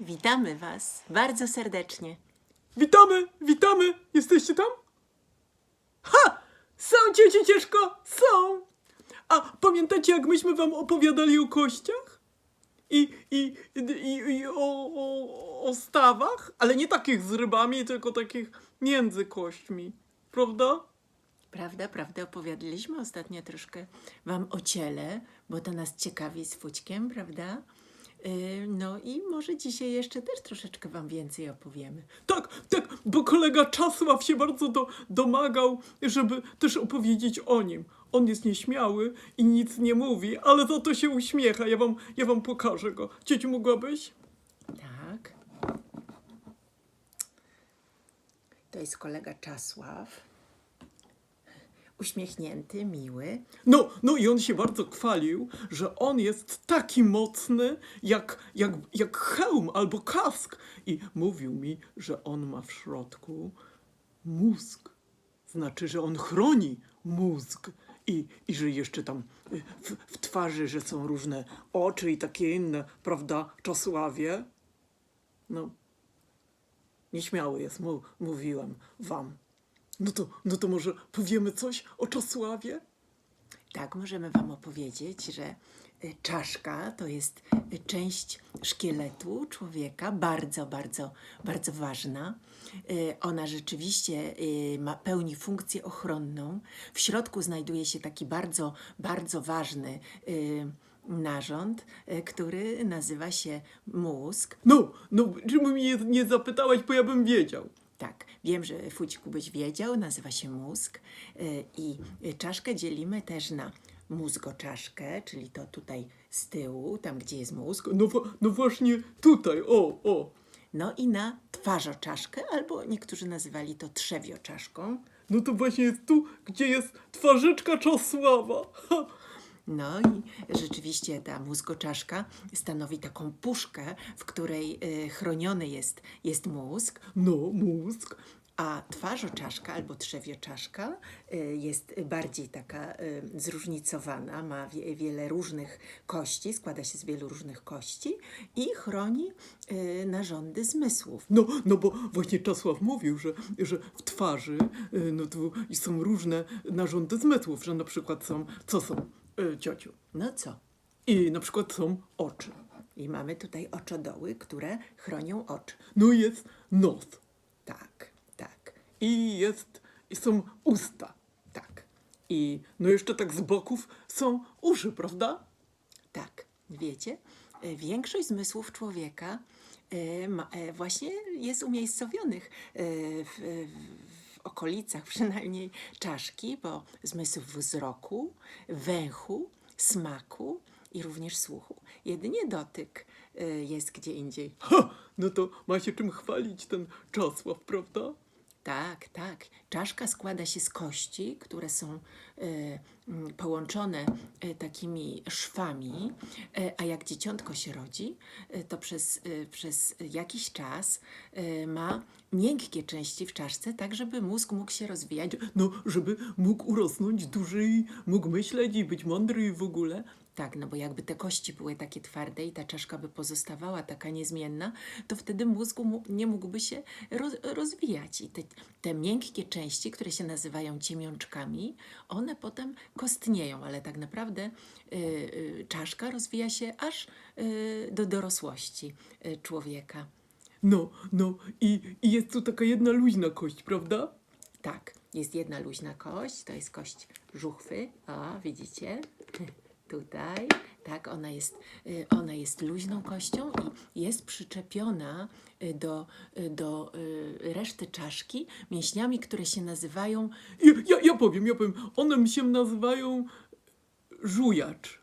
Witamy Was bardzo serdecznie. Witamy, witamy! Jesteście tam? Ha! Są ciecie ciężko, są! A pamiętacie, jak myśmy wam opowiadali o kościach? I, i, i, i o, o, o stawach? Ale nie takich z rybami, tylko takich między kośćmi. Prawda? Prawda, prawda, opowiadaliśmy ostatnio troszkę Wam o ciele, bo to nas ciekawi z Fućkiem, prawda? Yy, No i może dzisiaj jeszcze też troszeczkę Wam więcej opowiemy. Tak, tak, bo kolega Czasław się bardzo do, domagał, żeby też opowiedzieć o nim. On jest nieśmiały i nic nie mówi, ale za to się uśmiecha. Ja wam, ja wam pokażę go. Cieciu, mogłabyś? Tak. To jest kolega Czasław. Uśmiechnięty, miły. No, no i on się bardzo chwalił, że on jest taki mocny jak, jak, jak hełm albo kask. I mówił mi, że on ma w środku mózg. Znaczy, że on chroni mózg. I, i że jeszcze tam w, w twarzy, że są różne oczy i takie inne, prawda, Czosławie? No, nieśmiały jest, mu, mówiłem wam. No to, no to może powiemy coś o Czosławie? Tak, możemy Wam opowiedzieć, że y, czaszka to jest y, część szkieletu człowieka, bardzo, bardzo, bardzo ważna. Y, Ona rzeczywiście ma, pełni funkcję ochronną. W środku znajduje się taki bardzo, bardzo ważny narząd, który nazywa się mózg. No, no, czemu mnie nie, nie zapytałaś, bo ja bym wiedział. Tak, wiem, że Fućku byś wiedział, nazywa się mózg y, i czaszkę dzielimy też na mózgoczaszkę, czyli to tutaj z tyłu, tam gdzie jest mózg, No, no właśnie tutaj, o, o. no i na twarzoczaszkę, albo niektórzy nazywali to trzewioczaszką. No to właśnie jest tu, gdzie jest twarzyczka Czosława. Ha. No i rzeczywiście ta mózgoczaszka stanowi taką puszkę, w której y, chroniony jest, jest mózg, No, mózg. A twarzoczaszka albo trzewioczaszka y, jest bardziej taka y, zróżnicowana, ma wie, wiele różnych kości, składa się z wielu różnych kości i chroni narządy zmysłów. No, no bo właśnie Czesław mówił, że, że w twarzy no są różne narządy zmysłów, że na przykład są, co są, y, ciociu? No co? I na przykład są oczy. I mamy tutaj oczodoły, które chronią oczy. No i jest nos. Tak, tak, I jest, i są usta. tak, I no jeszcze tak z boków są uszy, prawda? tak. Wiecie, y, większość zmysłów człowieka y, ma, właśnie jest umiejscowionych w, w okolicach przynajmniej czaszki, bo zmysł wzroku, węchu, smaku i również słuchu. Jedynie dotyk y, jest gdzie indziej. Ha! No to ma się czym chwalić ten Czesław, prawda? Tak, tak. Czaszka składa się z kości, które są y, połączone y, takimi szwami, y, a jak dzieciątko się rodzi, y, to przez, y, przez jakiś czas y, ma miękkie części w czaszce, tak żeby mózg mógł się rozwijać. No, żeby mógł urosnąć duży mógł myśleć i być mądry i w ogóle. Tak, no bo jakby te kości były takie twarde i ta czaszka by pozostawała taka niezmienna, to wtedy mózg mu- nie mógłby się roz, rozwijać. I te, te miękkie części, które się nazywają ciemiączkami, one potem kostnieją, ale tak naprawdę y, y, czaszka rozwija się aż y, do dorosłości y, człowieka. No, no i, i jest tu taka jedna luźna kość, prawda? Tak, jest jedna luźna kość, to jest kość żuchwy. O, widzicie? Tutaj, tak, ona jest, y, ona jest luźną kością i jest przyczepiona y, do, y, do reszty czaszki mięśniami, które się nazywają Ja, ja, ja powiem, ja powiem. One się nazywają żujacz,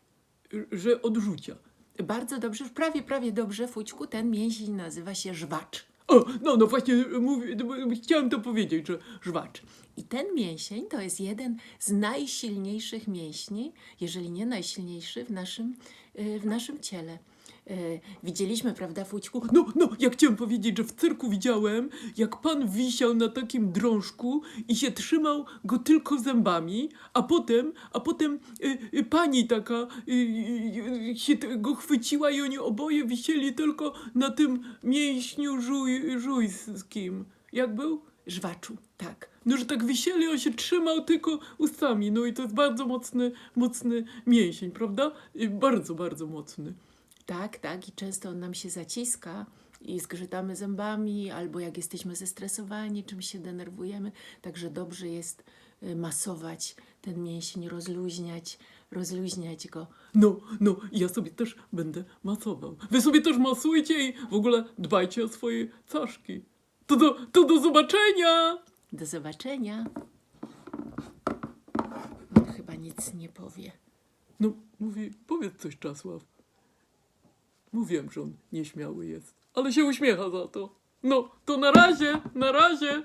że odrzucia. bardzo dobrze, prawie, prawie dobrze, Fućku, ten mięsień nazywa się żwacz. O, no, no właśnie, mówię, chciałem to powiedzieć, że żwacz. I ten mięsień to jest jeden z najsilniejszych mięśni, jeżeli nie najsilniejszy w naszym, y, w naszym ciele. Widzieliśmy, prawda, Fućku? No, no, ja chciałem powiedzieć, że w cyrku widziałem, jak pan wisiał na takim drążku i się trzymał go tylko zębami, a potem, a potem y, y, pani taka y, y, y, się t- go chwyciła i oni oboje wisieli tylko na tym mięśniu żuj, żujskim. Jak był? Żwaczu, tak. No, że tak wisieli, on się trzymał tylko ustami. No i to jest bardzo mocny, mocny mięsień, prawda? Y, Bardzo, bardzo mocny. Tak, tak, i często on nam się zaciska i zgrzytamy zębami, albo jak jesteśmy zestresowani, czymś się denerwujemy. Także dobrze jest y, masować ten mięsień, rozluźniać, rozluźniać go. No, no, ja sobie też będę masował. Wy sobie też masujcie i w ogóle dbajcie o swoje czaszki. To do, to do zobaczenia! Do zobaczenia. On chyba nic nie powie. No, mówi, powiedz coś, Czasław. Mówiłem, że on nieśmiały jest, ale się uśmiecha za to. No, to na razie, na razie.